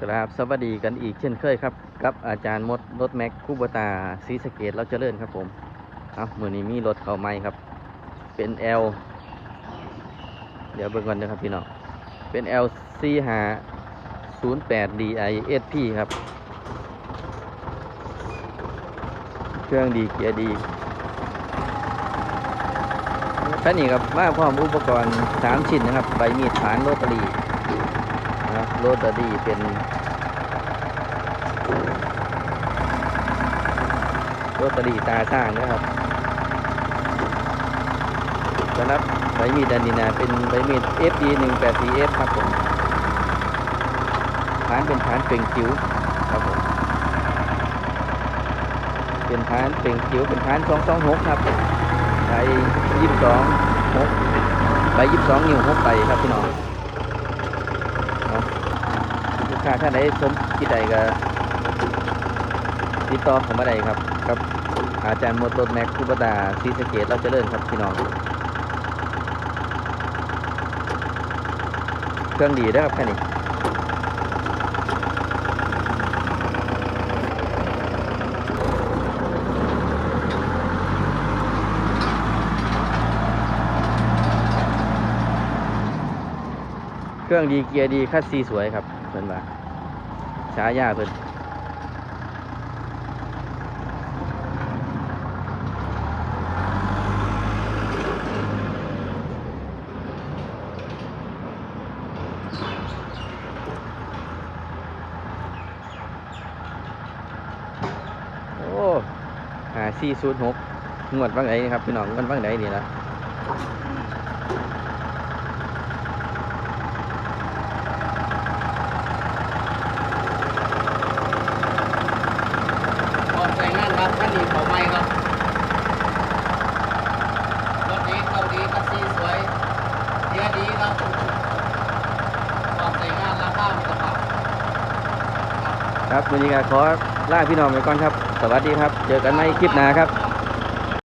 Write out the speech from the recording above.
ครับสวัสดีกันอีกเช่นเคยครับกับอาจารย์มดรถแม็กคูบตาซีสะเกตเราเจริญครับผมเอามือนี้มีรถเข้าใหม่ครับ เป็น L เดี๋ยวเบิ่งก่อนนะครับพี่น้องเป็น L C 5 0 8 D I S P ครับ เครื่องดีเกียร์ดีแคันนี้ครับมาพร้อมอุปกรณ์3ชิ้นนะครับใบมีดฐานโรตารี นะครับโรตารี่เป็นโรตารี่ตาช่างนะครับสำหรับใบมีดอันนีนะเป็นใบมีด FD 1 8 4 F ครับผมฐานเป็นฐานเปล่งจิ๋วครับผมเป็นฐานเปล่งจิ๋วเป็นฐาน226ครับใบ22 6ใบ22นิ้ว6ใบครับพี่น้องเนาะ ลูกค้าท่านสมที่ใดก็ติดต่อผมมาได้ครับครับ อาจารย์โมโตแม็กคูปตาซีสเกตเราจะเริญครับพี่น้อง เครื่องดีนะครับแค่นี้เครื่องดีเกียร์ดีคัสซีสวยครับเพิ่นว่า ฉายาเพิ่นโอ้หาสี่ศูนย์หกงวดบ้างไหนครับพี่น้องงวดบ้างไหนนี่ละ ออกใส่งานครับท่านนี้เขาไม่ครับ รถดีเข้าดีคัสซีสวยเยอะดีครับออกใส่งานราคาไม่ต่ำครับครับวันนี้ก็ขอลาพี่น้องไปก่อนครับ สวัสดีครับ เจอกันในคลิปหน้าครับ